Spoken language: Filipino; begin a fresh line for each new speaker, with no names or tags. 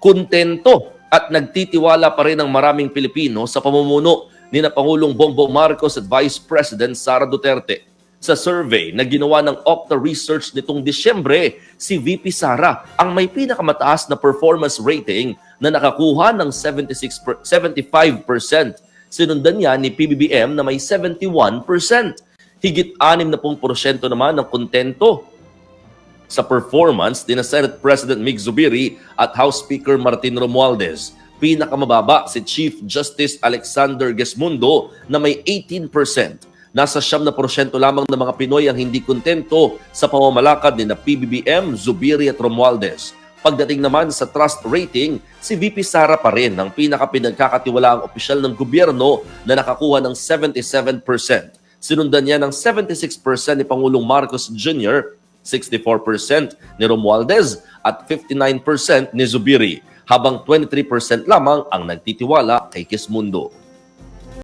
kontento at nagtitiwala pa rin ang maraming Pilipino sa pamumuno ni na Pangulong Bongbong Marcos at Vice President Sara Duterte. Sa survey na ginawa ng Okta Research nitong Disyembre, si VP Sara ang may pinakamataas na performance rating na nakakuha ng 76 per- 75%. Sinundan niya ni PBBM na may 71%. Higit 60% naman ng kontento sa performance ni na Senate President Mig Zubiri at House Speaker Martin Romualdez. Pinakamababa si Chief Justice Alexander Gesmundo na may 18%. Nasa siyam na porsyento lamang ng mga Pinoy ang hindi kontento sa pamamalakad ni na PBBM, Zubiri at Romualdez. Pagdating naman sa trust rating, si VP Sara pa rin ang pinakapinagkakatiwalaang opisyal ng gobyerno na nakakuha ng 77%. Sinundan niya ng 76% ni Pangulong Marcos Jr., 64% ni Romualdez at 59% ni Zubiri, habang 23% lamang ang nagtitiwala kay Kismundo.